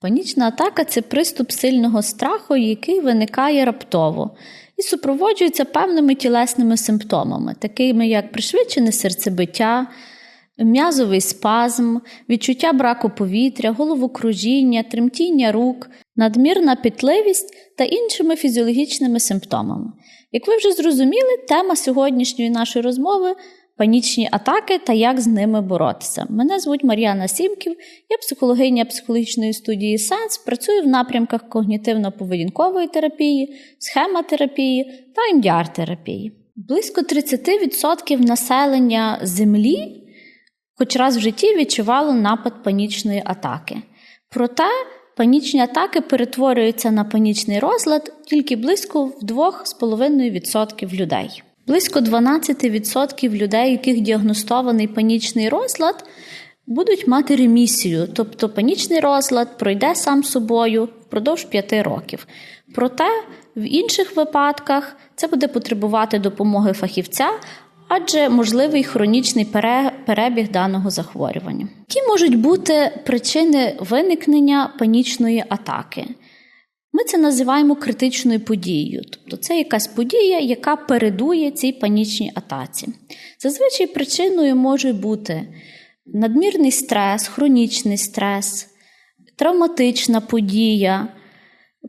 Панічна атака це приступ сильного страху, який виникає раптово і супроводжується певними тілесними симптомами, такими як пришвидшене серцебиття, м'язовий спазм, відчуття браку повітря, головокружіння, тремтіння рук, надмірна пітливість та іншими фізіологічними симптомами. Як ви вже зрозуміли, тема сьогоднішньої нашої розмови панічні атаки та як з ними боротися. Мене звуть Мар'яна Сімків, я психологиня психологічної студії Сенс, працюю в напрямках когнітивно-поведінкової терапії, схемотерапії та МДР-терапії. Близько 30% населення Землі хоч раз в житті відчувало напад панічної атаки. Проте панічні атаки перетворюються на панічний розлад тільки близько в 2,5% людей. Близько 12% людей, яких діагностований панічний розлад, будуть мати ремісію, тобто панічний розлад пройде сам собою впродовж 5 років. Проте в інших випадках це буде потребувати допомоги фахівця, адже можливий хронічний перебіг даного захворювання. Які можуть бути причини виникнення панічної атаки? Ми це називаємо критичною подією, тобто це якась подія, яка передує цій панічній атаці. Зазвичай причиною може бути надмірний стрес, хронічний стрес, травматична подія,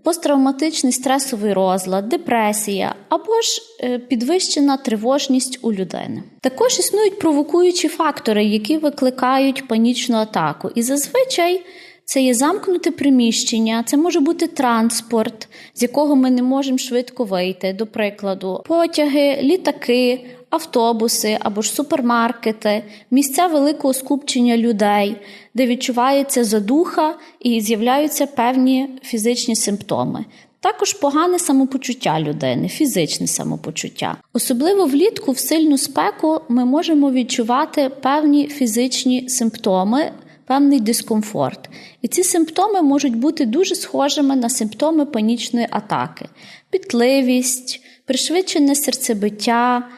посттравматичний стресовий розлад, депресія або ж е, підвищена тривожність у людини. Також існують провокуючі фактори, які викликають панічну атаку. І зазвичай це є замкнуте приміщення, це може бути транспорт, з якого ми не можемо швидко вийти, до прикладу, потяги, літаки, автобуси або ж супермаркети, місця великого скупчення людей, де відчувається задуха і з'являються певні фізичні симптоми. Також погане самопочуття людини, фізичне самопочуття. Особливо влітку, в сильну спеку, ми можемо відчувати певні фізичні симптоми певний дискомфорт. І ці симптоми можуть бути дуже схожими на симптоми панічної атаки: пітливість, пришвидшене серцебиття.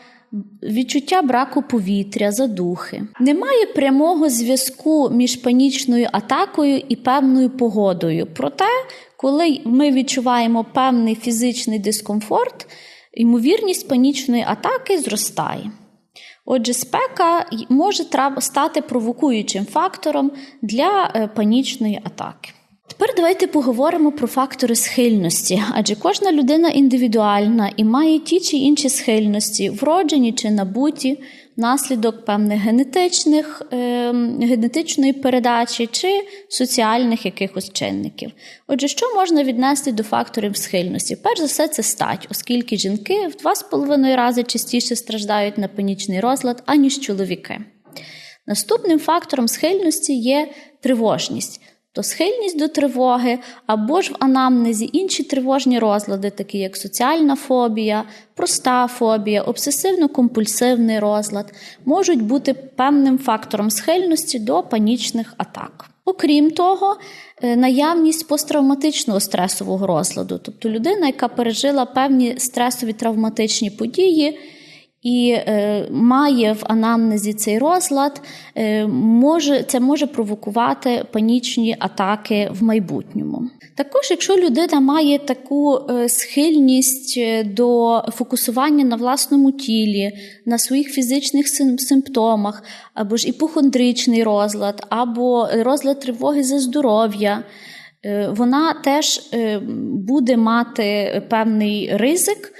Відчуття браку повітря, задухи. Немає прямого зв'язку між панічною атакою і певною погодою. Проте, коли ми відчуваємо певний фізичний дискомфорт, ймовірність панічної атаки зростає. Отже, спека може стати провокуючим фактором для е, панічної атаки. Тепер давайте поговоримо про фактори схильності, адже кожна людина індивідуальна і має ті чи інші схильності, вроджені чи набуті внаслідок певних генетичних, е, генетичної передачі чи соціальних якихось чинників. Отже, що можна віднести до факторів схильності? Перш за все, це стать, оскільки жінки в два з половиною рази частіше страждають на панічний розлад, аніж чоловіки. Наступним фактором схильності є тривожність то схильність до тривоги або ж в анамнезі інші тривожні розлади, такі як соціальна фобія, проста фобія, обсесивно-компульсивний розлад, можуть бути певним фактором схильності до панічних атак. Окрім того, е, наявність посттравматичного стресового розладу, тобто людина, яка пережила певні стресові травматичні події і е, має в анамнезі цей розлад, е, може, це може провокувати панічні атаки в майбутньому. Також, якщо людина має таку е, схильність е, до фокусування на власному тілі, на своїх фізичних симптомах, або ж іпохондричний розлад, або розлад тривоги за здоров'я, е, вона теж буде мати певний ризик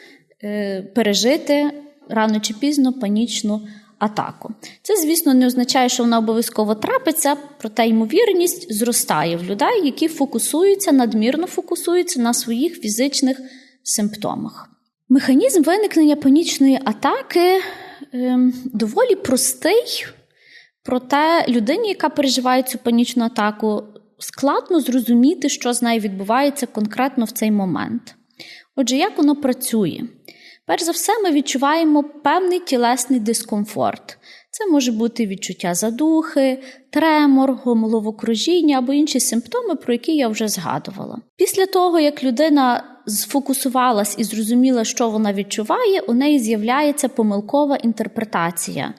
пережити рано чи пізно панічну атаку. Це, звісно, не означає, що вона обов'язково трапиться, проте ймовірність зростає в людей, які фокусуються, надмірно фокусуються на своїх фізичних симптомах. Механізм виникнення панічної атаки е, доволі простий, проте людині, яка переживає цю панічну атаку, складно зрозуміти, що з нею відбувається конкретно в цей момент. Отже, як воно працює? Перш за все, ми відчуваємо певний тілесний дискомфорт. Це може бути відчуття задухи, тремор, головокружіння або інші симптоми, про які я вже згадувала. Після того, як людина сфокусувалась і зрозуміла, що вона відчуває, у неї з'являється помилкова інтерпретація.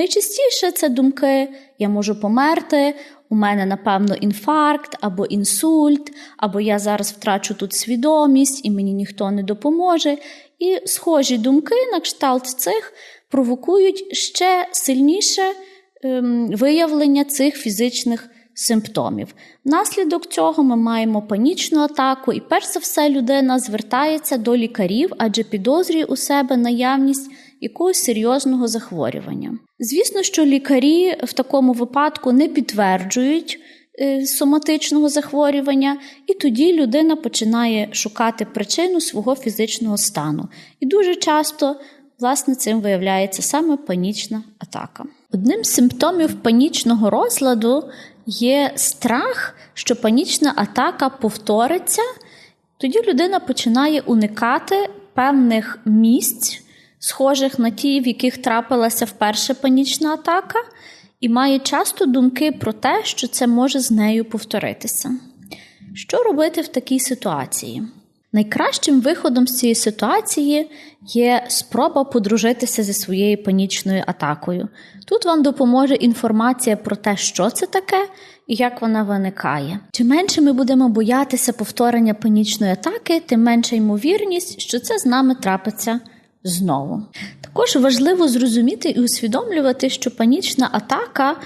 Найчастіше це думки: я можу померти, у мене, напевно, інфаркт або інсульт, або я зараз втрачу тут свідомість і мені ніхто не допоможе. І схожі думки на кшталт цих провокують ще сильніше ем, виявлення цих фізичних симптомів. Внаслідок цього ми маємо панічну атаку, і перш за все людина звертається до лікарів, адже підозрює у себе наявність якогось серйозного захворювання. Звісно, що лікарі в такому випадку не підтверджують. Е, соматичного захворювання, і тоді людина починає шукати причину свого фізичного стану. І дуже часто, власне, цим виявляється саме панічна атака. Одним з симптомів панічного розладу є страх, що панічна атака повториться, тоді людина починає уникати певних місць, схожих на ті, в яких трапилася вперше панічна атака, і має часто думки про те, що це може з нею повторитися. Що робити в такій ситуації? Найкращим виходом з цієї ситуації є спроба подружитися зі своєю панічною атакою. Тут вам допоможе інформація про те, що це таке і як вона виникає. Чим менше ми будемо боятися повторення панічної атаки, тим менша ймовірність, що це з нами трапиться знову. Також важливо зрозуміти і усвідомлювати, що панічна атака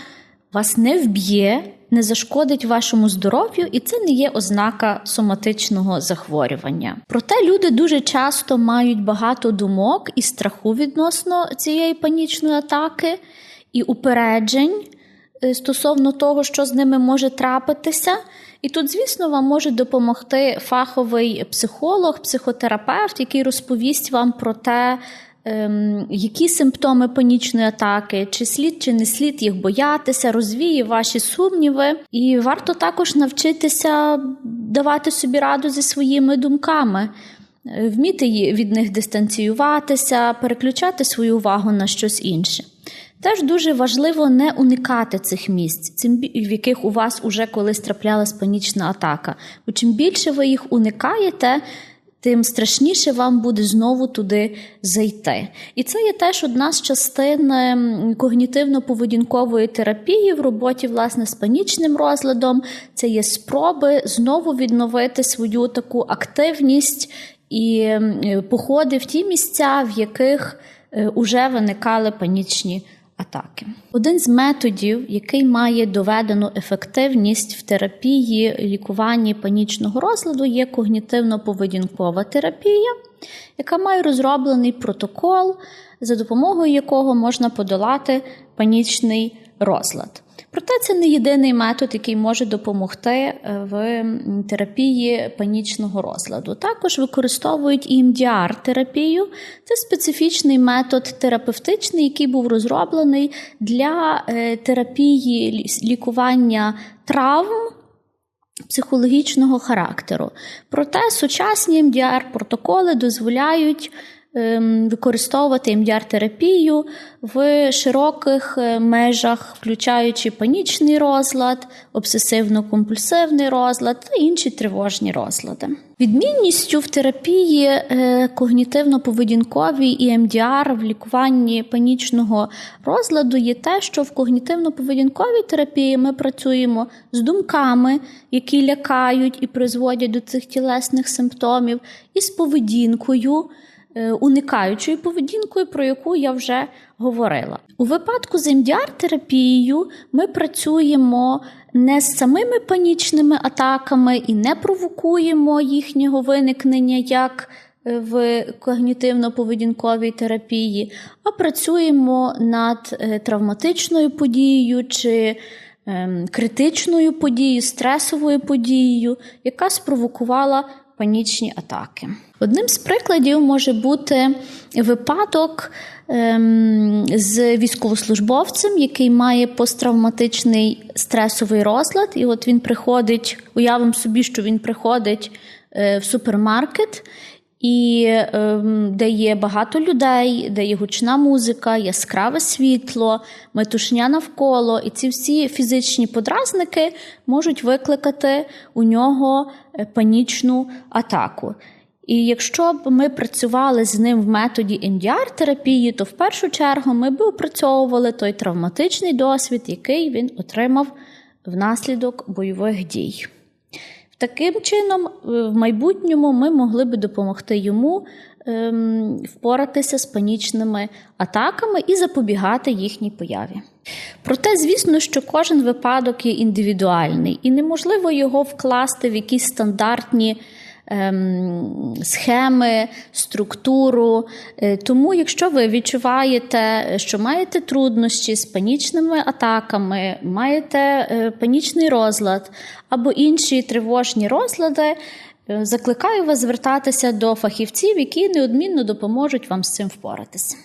вас не вб'є не зашкодить вашому здоров'ю, і це не є ознака соматичного захворювання. Проте люди дуже часто мають багато думок і страху відносно цієї панічної атаки і упереджень стосовно того, що з ними може трапитися. І тут, звісно, вам може допомогти фаховий психолог, психотерапевт, який розповість вам про те, Ем, які симптоми панічної атаки, чи слід чи не слід їх боятися, розвіє ваші сумніви, і варто також навчитися давати собі раду зі своїми думками, е, вміти від них дистанціюватися, переключати свою увагу на щось інше. Теж дуже важливо не уникати цих місць, в яких у вас уже колись траплялась панічна атака. Бо чим більше ви їх уникаєте, тим страшніше вам буде знову туди зайти. І це є теж одна з частин ем, когнітивно-поведінкової терапії в роботі власне з панічним розладом. Це є спроби знову відновити свою таку активність і ем, походи в ті місця, в яких е, виникали панічні атаки. Один з методів, який має доведену ефективність в терапії лікуванні панічного розладу, є когнітивно-поведінкова терапія, яка має розроблений протокол, за допомогою якого можна подолати панічний розлад. Проте це не єдиний метод, який може допомогти е, в терапії панічного розладу. Також використовують імдр терапію це специфічний метод терапевтичний, який був розроблений для е, терапії лікування травм. Психологічного характеру. Проте сучасні МДР протоколи дозволяють використовувати МДР-терапію в широких е, межах, включаючи панічний розлад, обсесивно-компульсивний розлад та інші тривожні розлади. Відмінністю в терапії е, когнітивно-поведінковій і МДР в лікуванні панічного розладу є те, що в когнітивно-поведінковій терапії ми працюємо з думками, які лякають і призводять до цих тілесних симптомів, і з поведінкою. Е, уникаючою поведінкою, про яку я вже говорила. У випадку з МДР-терапією ми працюємо не з самими панічними атаками і не провокуємо їхнього виникнення як е, в когнітивно-поведінковій терапії, а працюємо над е, травматичною подією чи ем, критичною подією, стресовою подією, яка спровокувала панічні атаки. Одним з прикладів може бути випадок ем, з військовослужбовцем, який має посттравматичний стресовий розлад, і от він приходить, уявимо собі, що він приходить е, в супермаркет. І е, де є багато людей, де є гучна музика, яскраве світло, метушня навколо, і ці всі фізичні подразники можуть викликати у нього е, панічну атаку. І якщо б ми працювали з ним в методі МДР-терапії, то в першу чергу ми б опрацьовували той травматичний досвід, який він отримав внаслідок бойових дій. Таким чином, в майбутньому ми могли би допомогти йому ем, впоратися з панічними атаками і запобігати їхній появі. Проте, звісно, що кожен випадок є індивідуальний і неможливо його вкласти в якісь стандартні. Ем, схеми, структуру. Е, тому, якщо ви відчуваєте, що маєте труднощі з панічними атаками, маєте е, панічний розлад або інші тривожні розлади, е, закликаю вас звертатися до фахівців, які неодмінно допоможуть вам з цим впоратися.